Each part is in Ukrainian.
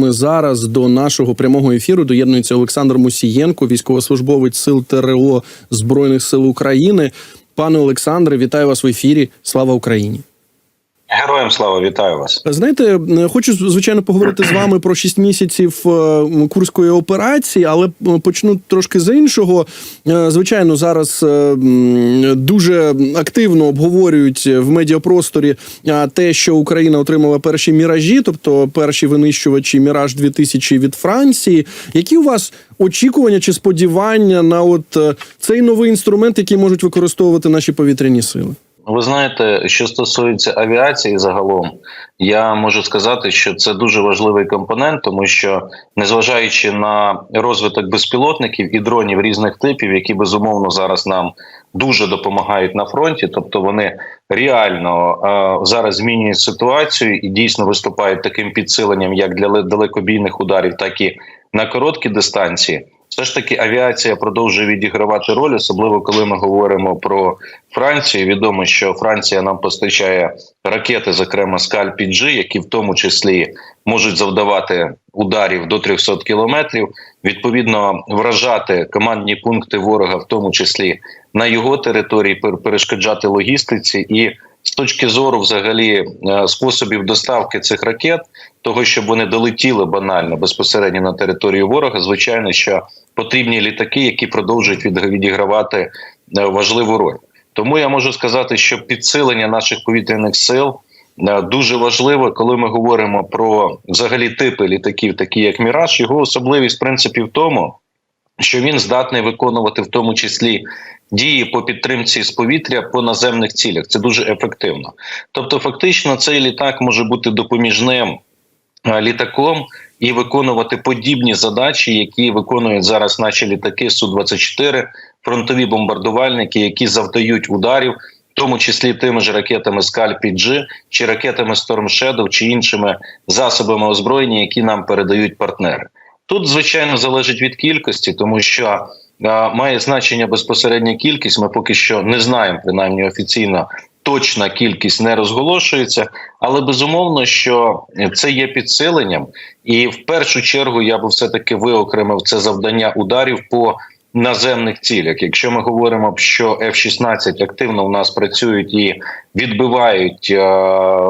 Ми зараз до нашого прямого ефіру доєднується Олександр Мусієнко, військовослужбовець сил ТРО Збройних сил України. Пане Олександре, вітаю вас в ефірі. Слава Україні! Героям слава вітаю вас. Знаєте, хочу звичайно поговорити з вами про 6 місяців е, курської операції, але почну трошки з іншого. Е, Звичайно, зараз е, дуже активно обговорюють в медіапросторі е, те, що Україна отримала перші міражі, тобто перші винищувачі Міраж 2000 від Франції. Які у вас очікування чи сподівання на от е, цей новий інструмент, який можуть використовувати наші повітряні сили? Ви знаєте, що стосується авіації, загалом я можу сказати, що це дуже важливий компонент, тому що незважаючи на розвиток безпілотників і дронів різних типів, які безумовно зараз нам дуже допомагають на фронті, тобто вони реально е, зараз змінюють ситуацію і дійсно виступають таким підсиленням, як для далекобійних ударів, так і на короткі дистанції. Все ж таки авіація продовжує відігравати роль, особливо коли ми говоримо про Францію. Відомо, що Франція нам постачає ракети, зокрема скаль PG, які в тому числі можуть завдавати ударів до 300 кілометрів. Відповідно, вражати командні пункти ворога, в тому числі на його території, перешкоджати логістиці і. З точки зору, взагалі, способів доставки цих ракет, того щоб вони долетіли банально безпосередньо на територію ворога, звичайно, що потрібні літаки, які продовжують відігравати важливу роль. Тому я можу сказати, що підсилення наших повітряних сил дуже важливо, коли ми говоримо про взагалі типи літаків, такі як Міраж, його особливість в принципі в тому, що він здатний виконувати в тому числі дії по підтримці з повітря по наземних цілях. Це дуже ефективно. Тобто, фактично, цей літак може бути допоміжним літаком і виконувати подібні задачі, які виконують зараз наші літаки су 24 фронтові бомбардувальники, які завдають ударів. В тому числі тими ж ракетами Скальп G, чи ракетами Storm Shadow, чи іншими засобами озброєння, які нам передають партнери. Тут звичайно залежить від кількості, тому що а, має значення безпосередня кількість. Ми поки що не знаємо, принаймні офіційно точна кількість не розголошується, але безумовно, що це є підсиленням, і в першу чергу я би все таки виокремив це завдання ударів по наземних цілях. Якщо ми говоримо, що F-16 активно у нас працюють і відбивають е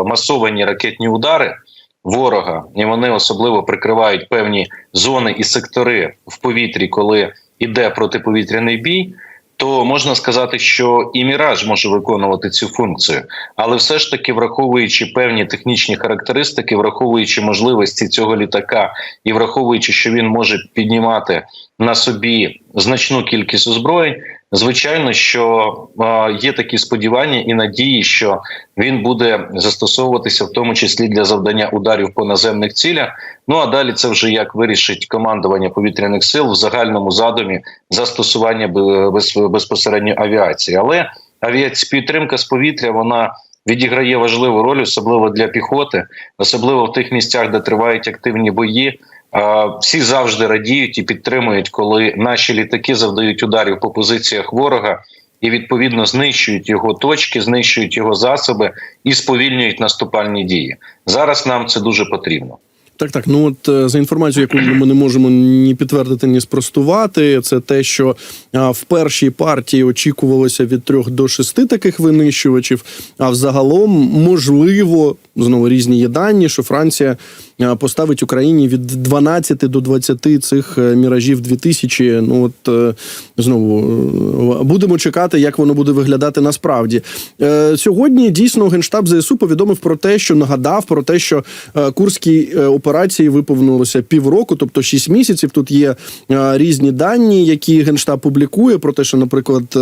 масовані ракетні удари. Ворога і вони особливо прикривають певні зони і сектори в повітрі, коли йде протиповітряний бій. То можна сказати, що і міраж може виконувати цю функцію, але все ж таки, враховуючи певні технічні характеристики, враховуючи можливості цього літака, і враховуючи, що він може піднімати на собі значну кількість озброєнь, звичайно, що є такі сподівання і надії, що він буде застосовуватися в тому числі для завдання ударів по наземних цілях. Ну а далі це вже як вирішить командування повітряних сил в загальному задумі застосування без, безпосередньо авіації, але авіація підтримка з повітря вона. Відіграє важливу роль, особливо для піхоти, особливо в тих місцях, де тривають активні бої. Всі завжди радіють і підтримують, коли наші літаки завдають ударів по позиціях ворога і відповідно знищують його точки, знищують його засоби і сповільнюють наступальні дії. Зараз нам це дуже потрібно. Так, так. Ну от за інформацією, яку ми не можемо ні підтвердити, ні спростувати, це те, що а, в першій партії очікувалося від трьох до шести таких винищувачів. А взагалом можливо знову різні є дані, що Франція Е, поставить Україні від 12 до 20 цих е, міражів 2000. Ну от е, знову будемо чекати, як воно буде виглядати насправді. Сьогодні дійсно генштаб ЗСУ повідомив про те, що нагадав про те, що курські операції виповнилося півроку, тобто 6 місяців. Тут є різні дані, які генштаб публікує. Про те, що, наприклад,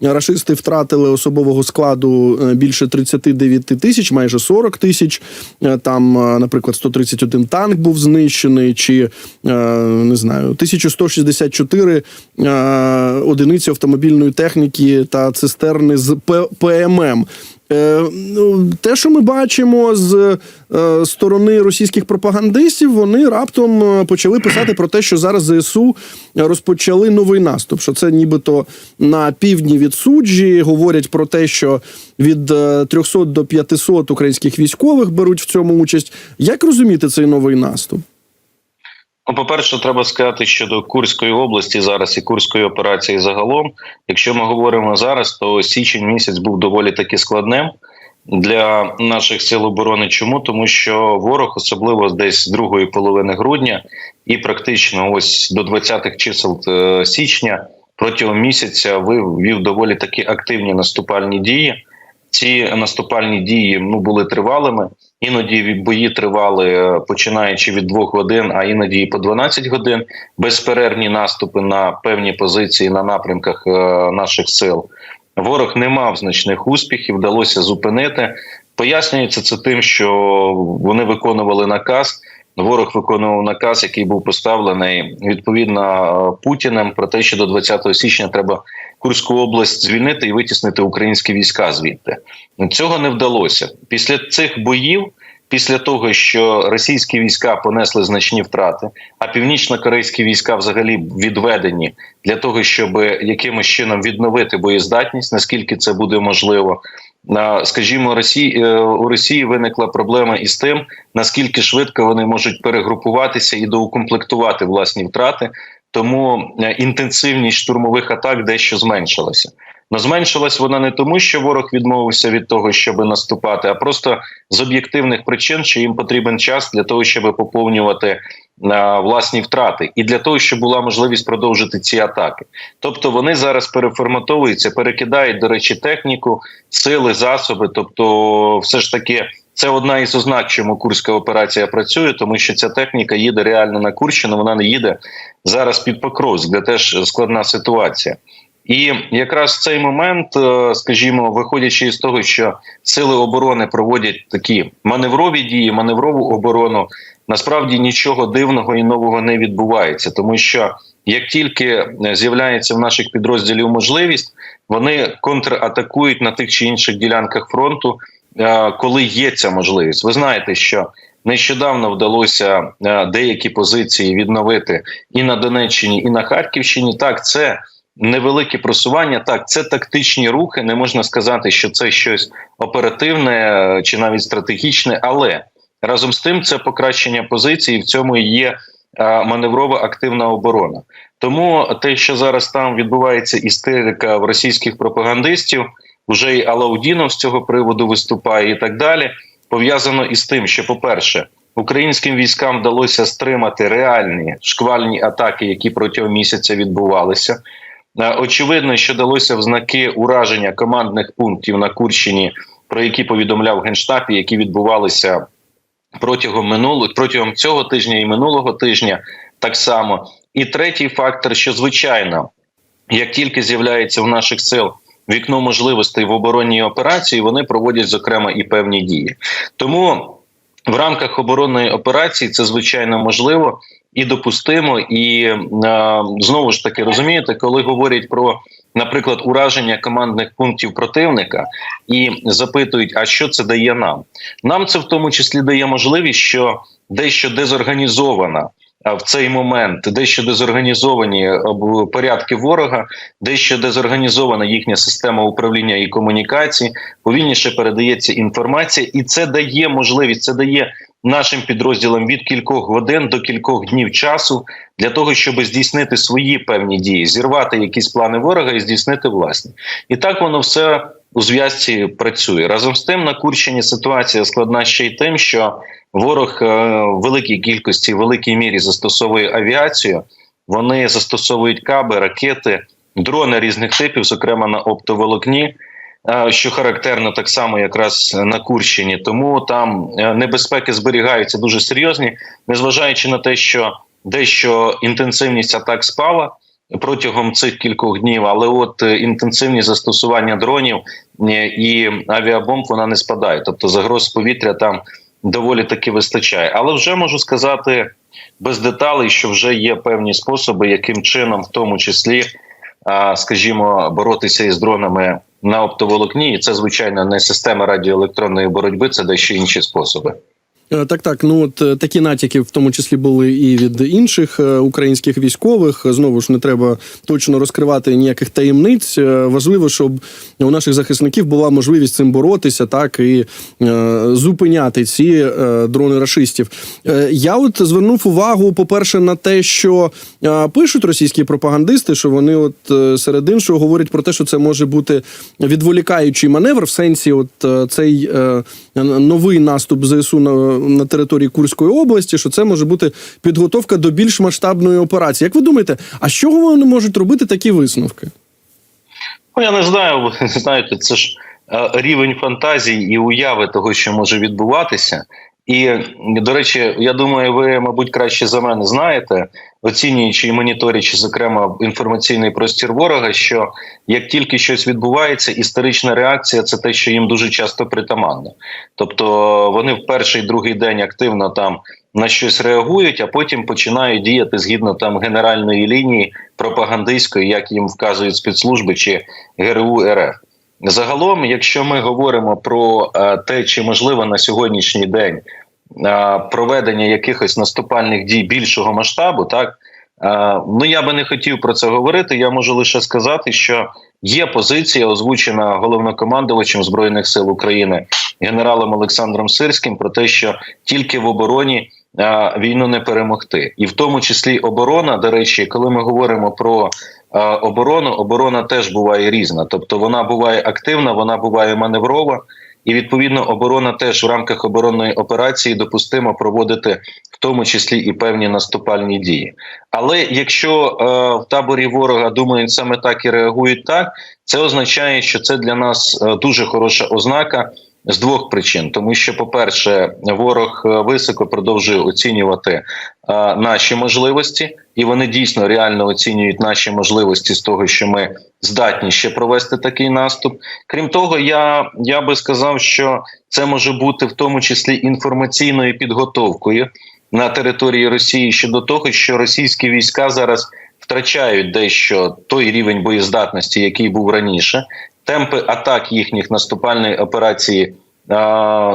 рашисти втратили особового складу більше 39 тисяч, майже 40 тисяч. Там, наприклад, 130 31 танк був знищений, чи е, не знаю, 1164 е, одиниці автомобільної техніки та цистерни з ПММ. Ну, те, що ми бачимо з сторони російських пропагандистів, вони раптом почали писати про те, що зараз ЗСУ розпочали новий наступ. Що це нібито на півдні від суджі говорять про те, що від 300 до 500 українських військових беруть в цьому участь. Як розуміти цей новий наступ? Ну, по-перше, треба сказати щодо Курської області зараз і Курської операції загалом. Якщо ми говоримо зараз, то січень місяць був доволі таки складним для наших сил оборони. Чому? Тому що ворог, особливо десь з другої половини грудня, і практично ось до 20-х чисел е, січня протягом місяця вив вів доволі таки активні наступальні дії. Ці наступальні дії ну були тривалими. Іноді бої тривали е, починаючи від двох годин, а іноді і по 12 годин. Безперервні наступи на певні позиції на напрямках е, наших сил. Ворог не мав значних успіхів, вдалося зупинити. Пояснюється це тим, що вони виконували наказ. Ворог виконував наказ, який був поставлений відповідно е, Путіним про те, що до 20 січня треба Курську область звільнити і витіснити українські війська звідти. Цього не вдалося. Після цих боїв, після того що російські війська понесли значні втрати, а північно-корейські війська взагалі відведені для того, щоб якимось чином відновити боєздатність, наскільки це буде можливо. Скажімо, Росії е, у Росії виникла проблема із тим, наскільки швидко вони можуть перегрупуватися і доукомплектувати власні втрати. Тому е, інтенсивність штурмових атак дещо зменшилася. Но зменшилась вона не тому, що ворог відмовився від того, щоб наступати, а просто з об'єктивних причин, що їм потрібен час для того, щоб поповнювати а, власні втрати, і для того, щоб була можливість продовжити ці атаки. Тобто вони зараз переформатовуються, перекидають, до речі, техніку, сили, засоби. Тобто, все ж таки. Це одна із ознак, чому курська операція працює, тому що ця техніка їде реально на Курщину. Вона не їде зараз під Покровськ, де теж складна ситуація. І якраз цей момент, е, скажімо, виходячи із того, що сили оборони проводять такі маневрові дії, маневрову оборону, насправді нічого дивного і нового не відбувається, тому що як тільки з'являється в наших підрозділів можливість, вони контратакують на тих чи інших ділянках фронту, е, коли є ця можливість. Ви знаєте, що нещодавно вдалося е, деякі позиції відновити і на Донеччині, і на Харківщині. Так, це невелике просування. Так, це тактичні рухи. Не можна сказати, що це щось оперативне е, чи навіть стратегічне, але разом з тим це покращення позиції. В цьому є е, маневрова активна оборона. Тому те, що зараз там відбувається істерика в російських пропагандистів, вже і Алаудінов з цього приводу виступає, і так далі. Пов'язано із тим, що, по-перше, українським військам вдалося стримати реальні шквальні атаки, які протягом місяця відбувалися. Е, Очевидно, що далося в знаки ураження командних пунктів на Курщині, про які повідомляв генштаб, і які відбувалися протягом минулого протягом цього тижня і минулого тижня. Так само, і третій фактор, що звичайно, як тільки з'являється в наших сил вікно можливостей в оборонній операції, вони проводять зокрема і певні дії. Тому в рамках оборонної операції це звичайно можливо і допустимо. І е, знову ж таки розумієте, коли говорять про, наприклад, ураження командних пунктів противника і запитують, а що це дає нам? Нам це в тому числі дає можливість, що дещо дезорганізована. В цей момент дещо дезорганізовані порядки ворога, дещо дезорганізована їхня система управління і комунікації, повільніше передається інформація, і це дає можливість, це дає нашим підрозділам від кількох годин до кількох днів часу для того, щоб здійснити свої певні дії, зірвати якісь плани ворога і здійснити власні. І так воно все у зв'язці працює. Разом з тим на Курщині ситуація складна ще й тим, що ворог е, в великій кількості, в великій мірі застосовує авіацію. Вони застосовують каби, ракети, дрони різних типів, зокрема на оптоволокні. е, Що характерно так само, якраз на Курщині, тому там е, небезпеки зберігаються дуже серйозні, незважаючи на те, що дещо інтенсивність атак спала протягом цих кількох днів, але от е, інтенсивність застосування дронів е, і авіабомб вона не спадає. Тобто загроз повітря там доволі таки вистачає. Але вже можу сказати без деталей, що вже є певні способи, яким чином, в тому числі, скажімо, боротися із дронами на оптоволокні, і це звичайно не система радіоелектронної боротьби, це дещо інші способи. Е, Так, так. Ну от е, такі натяки, в тому числі, були і від інших е, українських військових. Знову ж не треба точно розкривати ніяких таємниць. Важливо, щоб у наших захисників була можливість цим боротися, так і е, зупиняти ці е, дрони рашистів. Е, я от звернув увагу, по-перше, на те, що е, пишуть російські пропагандисти, що вони, от серед іншого, говорять про те, що це може бути відволікаючий маневр, в сенсі, от цей е, новий наступ ЗСУ на, на території Курської області, що це може бути підготовка до більш масштабної операції. Як ви думаєте, а з чого вони можуть робити такі висновки? Ну, я не знаю, знаєте, це ж е, рівень фантазії і уяви того, що може відбуватися. І, до речі, я думаю, ви, мабуть, краще за мене знаєте, оцінюючи і моніторячи, зокрема, інформаційний простір ворога, що як тільки щось відбувається, історична реакція це те, що їм дуже часто притаманно. Тобто вони в перший другий день активно там на щось реагують, а потім починають діяти згідно там генеральної лінії пропагандистської, як їм вказують спецслужби чи ГРУ РФ. Загалом, якщо ми говоримо про е, те, чи можливо на сьогоднішній день е, проведення якихось наступальних дій більшого масштабу, так е, ну я би не хотів про це говорити. Я можу лише сказати, що є позиція, озвучена головнокомандувачем збройних сил України генералом Олександром Сирським, про те, що тільки в обороні війну не перемогти, і в тому числі оборона. До речі, коли ми говоримо про оборону, оборона теж буває різна, тобто вона буває активна, вона буває маневрова. І відповідно оборона теж в рамках оборонної операції допустимо проводити в тому числі і певні наступальні дії. Але якщо е, в таборі ворога думають саме так і реагують так, це означає, що це для нас е, дуже хороша ознака з двох причин, тому що, по-перше, ворог е, високо продовжує оцінювати е, наші можливості, і вони дійсно реально оцінюють наші можливості з того, що ми здатні ще провести такий наступ. Крім того, я, я би сказав, що це може бути в тому числі інформаційною підготовкою на території Росії щодо того, що російські війська зараз втрачають дещо той рівень боєздатності, який був раніше. Темпи атак їхніх наступальної операції е,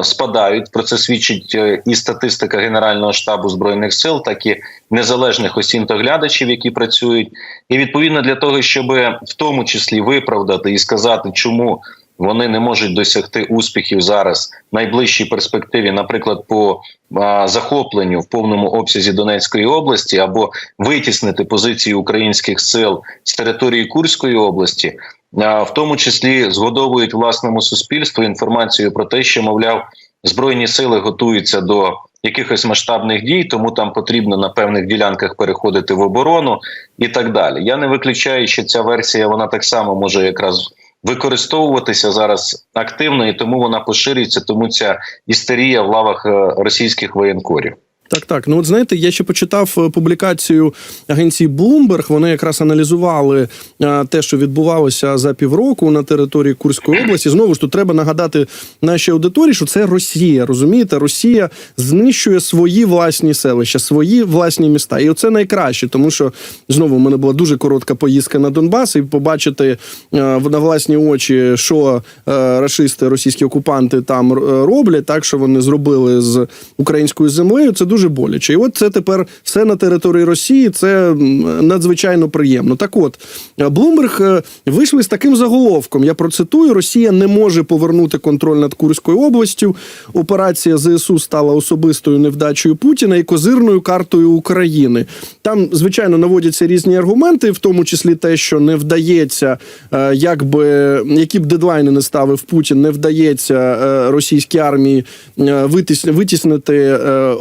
спадають. Про це свідчить е, і статистика Генерального штабу збройних сил, так і незалежних осінтоглядачів, які працюють. І відповідно для того, щоб в тому числі виправдати і сказати, чому вони не можуть досягти успіхів зараз в найближчій перспективі, наприклад, по а, захопленню в повному обсязі Донецької області, або витіснити позиції українських сил з території Курської області, в тому числі згодовують власному суспільству інформацію про те, що мовляв збройні сили готуються до. Якихось масштабних дій, тому там потрібно на певних ділянках переходити в оборону і так далі. Я не виключаю, що ця версія вона так само може якраз використовуватися зараз активно, і тому вона поширюється. Тому ця істерія в лавах е, російських воєнкорів. Так, так. Ну от знаєте, я ще почитав е, публікацію агенції Bloomberg. Вони якраз аналізували е, те, що відбувалося за півроку на території Курської області. Знову ж тут треба нагадати нашій аудиторії, що це Росія. Розумієте, Росія знищує свої власні селища, свої власні міста. І оце найкраще, тому що знову в мене була дуже коротка поїздка на Донбас, і побачити е, на власні очі, що рашисти, російські окупанти там роблять, так що вони зробили з українською землею. Це дуже боляче. І от це тепер все на території Росії. Це надзвичайно приємно. Так, от Блумберг е, вийшли з таким заголовком. Я процитую: Росія не може повернути контроль над Курською областю. Операція ЗСУ стала особистою невдачею Путіна і козирною картою України. Там, звичайно, наводяться різні аргументи, в тому числі те, що не вдається, е, якби які б дедлайни не ставив Путін, не вдається е, російській армії е, витіс- витіснити е,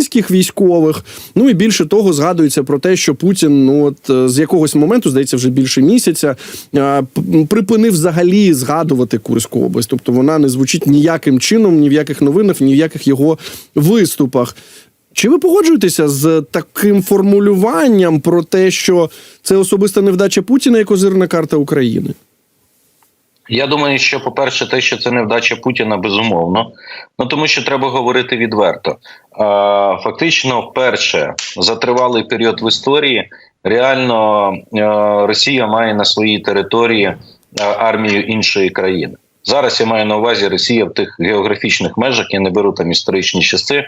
українських військових. Ну і більше того, згадується про те, що Путін, ну от е, з якогось моменту, здається, вже більше місяця, е, припинив взагалі згадувати Курську область. Тобто вона не звучить ніяким чином, ні в яких новинах, ні в яких його виступах. Чи ви погоджуєтеся з таким формулюванням про те, що це особиста невдача Путіна і козирна карта України? Я думаю, що по-перше, те, що це невдача Путіна, безумовно. Ну тому що треба говорити відверто. Фактично, вперше за тривалий період в історії реально е, Росія має на своїй території е, армію іншої країни. Зараз я маю на увазі Росія в тих географічних межах, я не беру там історичні часи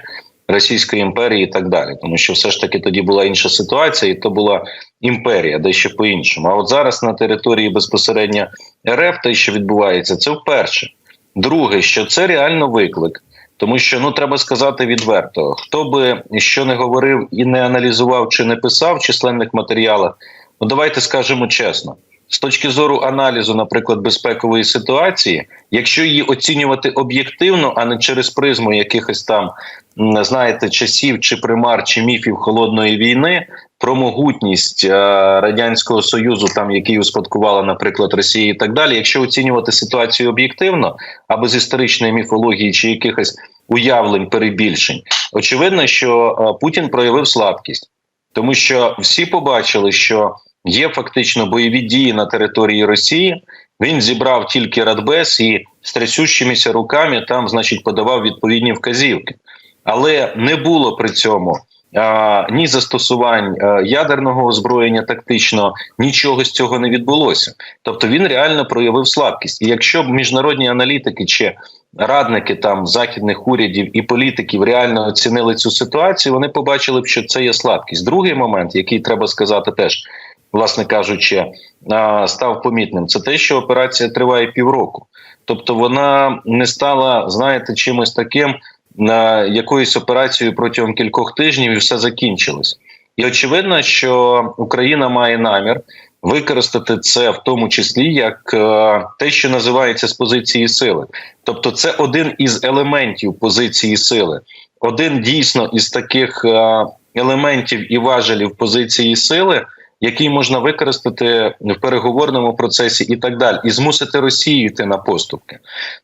Російської імперії і так далі. Тому що все ж таки тоді була інша ситуація, і то була імперія, дещо по-іншому. А от зараз на території безпосередньо РФ те, що відбувається, це вперше. Друге, що це реально виклик. Тому що ну треба сказати відверто, хто би що не говорив і не аналізував чи не писав в численних матеріалах, ну давайте скажемо чесно. З точки зору аналізу, наприклад, безпекової ситуації, якщо її оцінювати об'єктивно, а не через призму якихось там знаєте часів чи примар, чи міфів холодної війни, про могутність е, радянського союзу, там який успадкувала, наприклад, Росія і так далі. Якщо оцінювати ситуацію об'єктивно, а без історичної міфології чи якихось уявлень перебільшень, очевидно, що е, Путін проявив слабкість, тому що всі побачили, що є фактично бойові дії на території Росії. Він зібрав тільки Радбез і з трясущимися руками там, значить, подавав відповідні вказівки, але не було при цьому. Ні застосувань ядерного озброєння тактично нічого з цього не відбулося. Тобто він реально проявив слабкість. І якщо б міжнародні аналітики чи радники там західних урядів і політиків реально оцінили цю ситуацію, вони побачили б, що це є слабкість. Другий момент, який треба сказати, теж власне кажучи, став помітним, це те, що операція триває півроку. Тобто вона не стала, знаєте, чимось таким на якоюсь операцією протягом кількох тижнів, і все закінчилось. І очевидно, що Україна має намір використати це в тому числі як е, те, що називається з позиції сили. Тобто, це один із елементів позиції сили, один дійсно із таких е, елементів і важелів позиції сили. Який можна використати в переговорному процесі і так далі, і змусити Росію йти на поступки.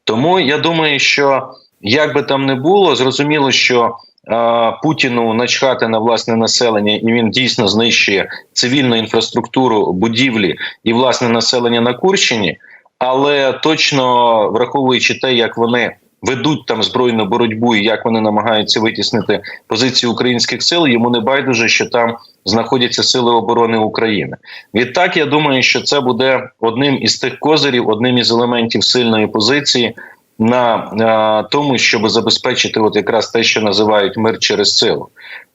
Тому я думаю, що як би там не було, зрозуміло, що е, Путіну начхати на власне населення, і він дійсно знищує цивільну інфраструктуру, будівлі і власне населення на Курщині, але точно враховуючи те, як вони. Ведуть там збройну боротьбу, і як вони намагаються витіснити позиції українських сил. Йому не байдуже, що там знаходяться сили оборони України. Відтак я думаю, що це буде одним із тих козирів, одним із елементів сильної позиції на е, тому, щоб забезпечити от якраз те, що називають мир через силу.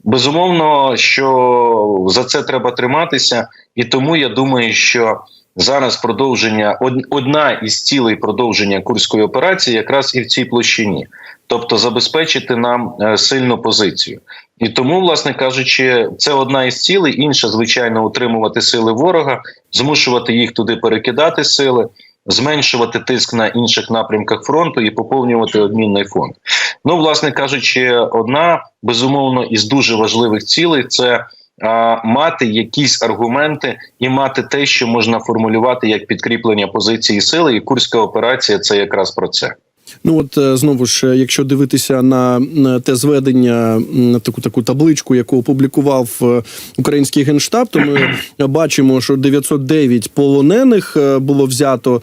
Безумовно, що за це треба триматися, і тому я думаю, що зараз продовження одна із цілей продовження курської операції, якраз і в цій площині, тобто забезпечити нам е, сильну позицію. І тому, власне кажучи, це одна із цілей. Інша, звичайно, утримувати сили ворога, змушувати їх туди перекидати сили, зменшувати тиск на інших напрямках фронту і поповнювати обмінний фонд. Ну, власне кажучи, одна безумовно із дуже важливих цілей це. А, Мати якісь аргументи і мати те, що можна формулювати як підкріплення позиції сили, і курська операція це якраз про це. Ну от е, знову ж, е, якщо дивитися на те зведення, на таку таку табличку, яку опублікував е, український генштаб, то ми бачимо, що 909 полонених було взято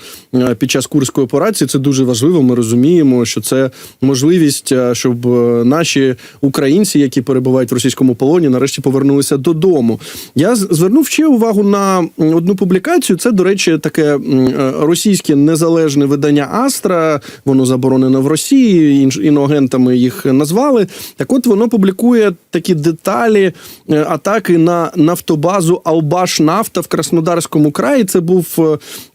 під час курської операції. Це дуже важливо. Ми розуміємо, що це можливість, щоб наші українці, які перебувають в російському полоні, нарешті повернулися додому. Я звернув ще увагу на одну публікацію. Це, до речі, таке російське незалежне видання Астра. Воно заборонено в Росії, іноагентами їх назвали. Так, от воно публікує такі деталі е, атаки на нафтобазу Албаш Нафта в Краснодарському краї. Це був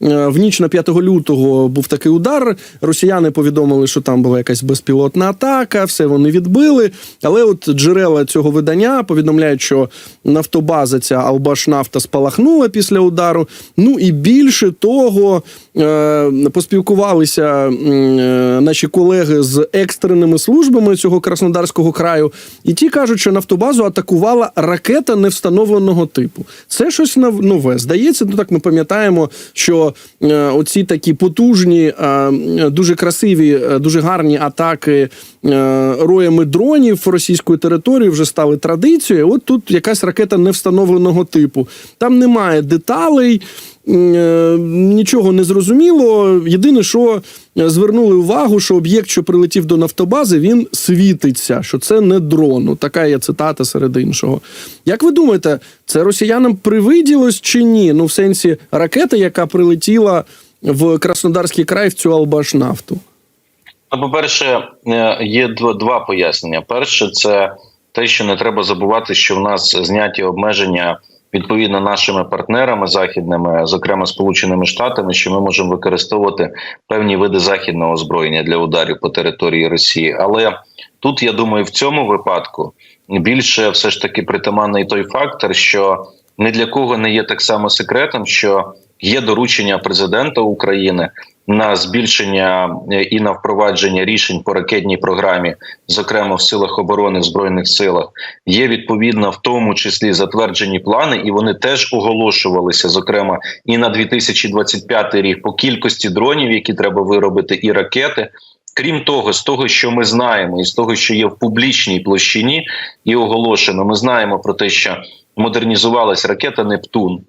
е, в ніч на 5 лютого. Був такий удар. Росіяни повідомили, що там була якась безпілотна атака, все вони відбили. Але от джерела цього видання повідомляють, що нафтобаза ця Албаш Нафта спалахнула після удару. Ну і більше того, поспілкувалися е, наші колеги з екстреними службами цього Краснодарського краю, і ті кажуть, що нафтобазу атакувала ракета невстановленого типу. Це щось нов- нове. Здається, ну так ми пам'ятаємо, що е, оці такі потужні, е, дуже красиві, е, дуже гарні атаки е, роями дронів російської території вже стали традицією. От тут якась ракета невстановленого типу. Там немає деталей. е, Нічого не зрозуміло. Єдине, що е, звернули увагу, що об'єкт, що прилетів до нафтобази, він світиться, що це не дрон. Ну, така є цитата серед іншого. Як ви думаєте, це росіянам привиділось чи ні? Ну, в сенсі ракета, яка прилетіла в Краснодарський край в цю Албашнафту? Ну, по-перше, е, є два пояснення. Перше, це те, що не треба забувати, що в нас зняті обмеження відповідно нашими партнерами західними, зокрема Сполученими Штатами, що ми можемо використовувати певні види західного озброєння для ударів по території Росії. Але тут я думаю, в цьому випадку більше все ж таки притаманний той фактор, що ні для кого не є так само секретом, що є доручення президента України на збільшення е, і на впровадження рішень по ракетній програмі, зокрема в силах оборони в збройних силах, є відповідно в тому числі затверджені плани, і вони теж оголошувалися, зокрема і на 2025 рік по кількості дронів, які треба виробити, і ракети. Крім того, з того, що ми знаємо, і з того, що є в публічній площині, і оголошено, ми знаємо про те, що модернізувалась ракета Нептун,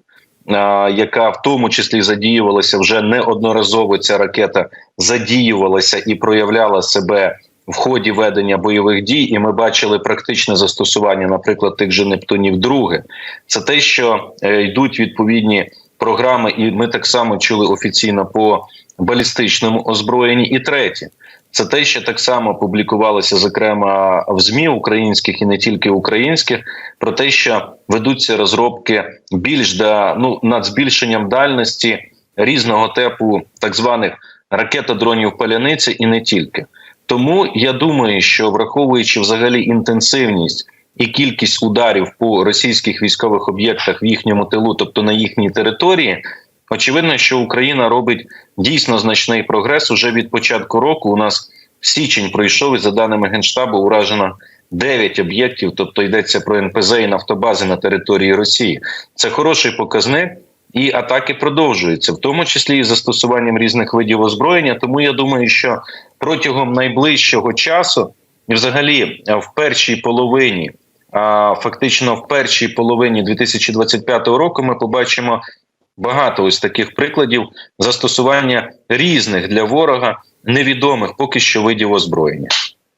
яка в тому числі задіювалася вже неодноразово. Ця ракета задіювалася і проявляла себе в ході ведення бойових дій. І ми бачили практичне застосування, наприклад, тих же Нептунів. Друге, це те, що е, йдуть відповідні програми, і ми так само чули офіційно по балістичному озброєнні. І третє. Це те, що так само публікувалося, зокрема в змі українських і не тільки українських, про те, що ведуться розробки більш да ну над збільшенням дальності різного типу так званих ракетодронів паляниці, і не тільки. Тому я думаю, що враховуючи взагалі інтенсивність і кількість ударів по російських військових об'єктах в їхньому тилу, тобто на їхній території, Очевидно, що Україна робить дійсно значний прогрес. Уже від початку року у нас січень пройшов і за даними генштабу уражено 9 об'єктів, тобто йдеться про НПЗ і нафтобази на території Росії. Це хороший показник, і атаки продовжуються, в тому числі і застосуванням різних видів озброєння. Тому я думаю, що протягом найближчого часу, і взагалі в першій половині. Фактично в першій половині 2025 року ми побачимо багато ось таких прикладів застосування різних для ворога невідомих поки що видів озброєння.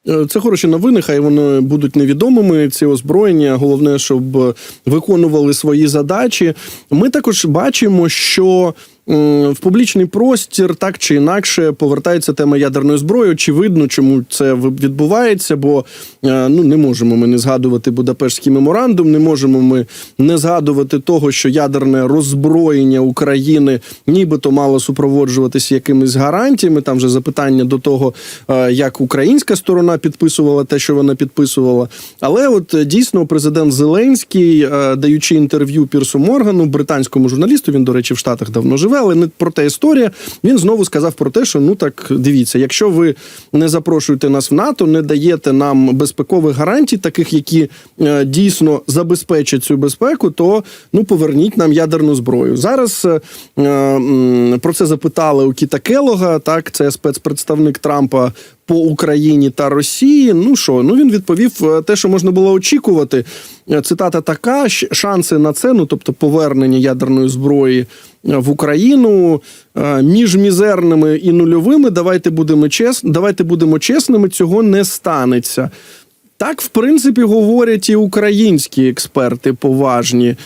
Е, Це хороші новини, хай вони будуть невідомими. Ці озброєння. Головне, щоб виконували свої задачі. Ми також бачимо, що в публічний простір так чи інакше повертається тема ядерної зброї. Очевидно, чому це відбувається, бо е, ну не можемо ми не згадувати Будапештський меморандум, не можемо ми не згадувати того, що ядерне роззброєння України нібито мало супроводжуватися якимись гарантіями. Там вже запитання до того, е, як українська сторона підписувала те, що вона підписувала. Але от е, дійсно президент Зеленський, даючи інтерв'ю Пірсу Моргану, британському журналісту, він, до речі, в Штатах давно живе, але не про те історія. Він знову сказав про те, що ну так дивіться, якщо ви не запрошуєте нас в НАТО, не даєте нам безпекових гарантій, таких, які е, дійсно забезпечать цю безпеку, то ну поверніть нам ядерну зброю. Зараз е, е, про це запитали у Кіта Келога, так це спецпредставник Трампа по Україні та Росії. Ну що, ну він відповів е, те, що можна було очікувати. Е, Цитата така: шанси на це, ну тобто повернення ядерної зброї в Україну е, між мізерними і нульовими. Давайте будемо чес... давайте будемо чесними. Цього не станеться. Так, в принципі, говорять і українські експерти поважні.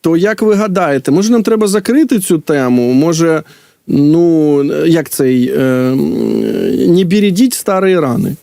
То як ви гадаєте, може нам треба закрити цю тему? Може, ну як цей е, не бередіть старі рани?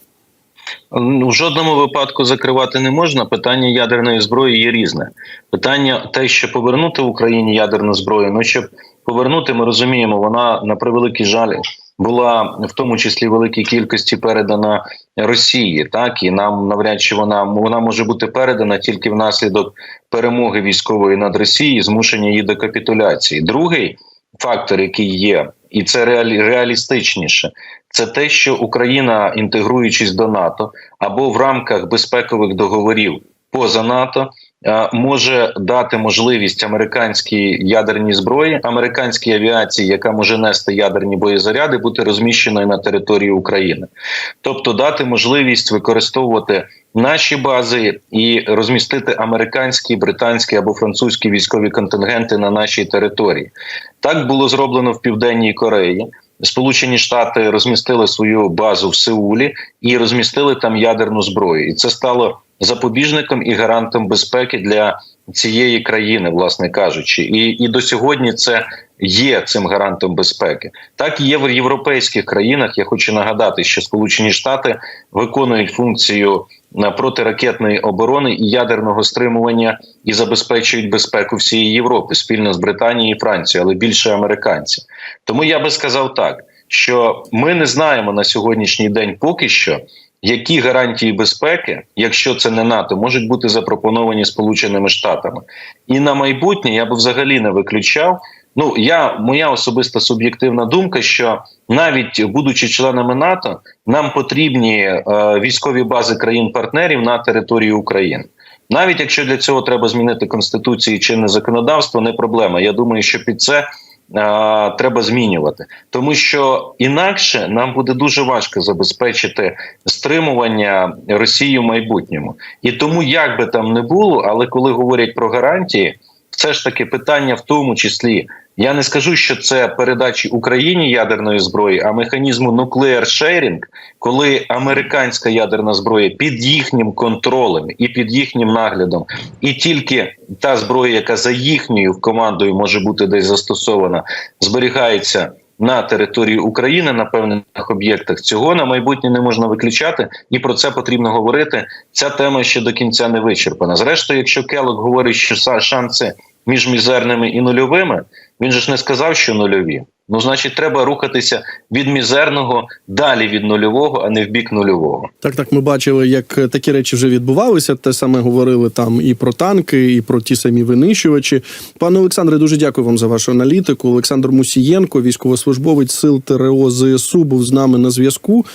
Ну, В жодному випадку закривати не можна. Питання ядерної зброї є різне. Питання те, що повернути в Україні ядерну зброю. Ну щоб повернути, ми розуміємо, вона на превеликий жаль була в тому числі великій кількості передана Росії. Так і нам навряд чи вона вона може бути передана тільки внаслідок перемоги військової над Росією, змушення її до капітуляції. Другий фактор, який є, і це реалі, реалістичніше, це те, що Україна, інтегруючись до НАТО або в рамках безпекових договорів поза НАТО, може дати можливість американській ядерній зброї, американській авіації, яка може нести ядерні боєзаряди, бути розміщеною на території України, тобто дати можливість використовувати наші бази і розмістити американські, британські або французькі військові контингенти на нашій території. Так було зроблено в південній Кореї. Сполучені Штати розмістили свою базу в Сеулі і розмістили там ядерну зброю, і це стало запобіжником і гарантом безпеки для цієї країни, власне кажучи, і і до сьогодні це є цим гарантом безпеки, так і є в європейських країнах. Я хочу нагадати, що Сполучені Штати виконують функцію е, протиракетної оборони і ядерного стримування і забезпечують безпеку всієї Європи спільно з Британією і Францією, але більше американці. Тому я би сказав так, що ми не знаємо на сьогоднішній день поки що. Які гарантії безпеки, якщо це не НАТО, можуть бути запропоновані Сполученими Штатами, і на майбутнє я би взагалі не виключав. Ну я моя особиста суб'єктивна думка, що навіть будучи членами НАТО, нам потрібні е, військові бази країн-партнерів на території України. Навіть якщо для цього треба змінити конституцію і чинне законодавство, не проблема. Я думаю, що під це. Треба змінювати, тому що інакше нам буде дуже важко забезпечити стримування Росії в майбутньому. І тому, як би там не було, але коли говорять про гарантії, все ж таки питання в тому числі. Я не скажу, що це передачі Україні ядерної зброї, а механізму nuclear sharing, коли американська ядерна зброя під їхнім контролем і під їхнім наглядом, і тільки та зброя, яка за їхньою командою може бути десь застосована, зберігається на території України на певних об'єктах. Цього на майбутнє не можна виключати, і про це потрібно говорити. Ця тема ще до кінця не вичерпана. Зрештою, якщо Келок говорить, що шанси між мізерними і нульовими, він же ж не сказав, що нульові. Ну, значить, треба рухатися від мізерного далі від нульового, а не в бік нульового. Так, так, ми бачили, як такі речі вже відбувалися. Те саме говорили там і про танки, і про ті самі винищувачі. Пане Олександре, дуже дякую вам за вашу аналітику. Олександр Мусієнко, військовослужбовець сил ТРО ЗСУ, був з нами на зв'язку.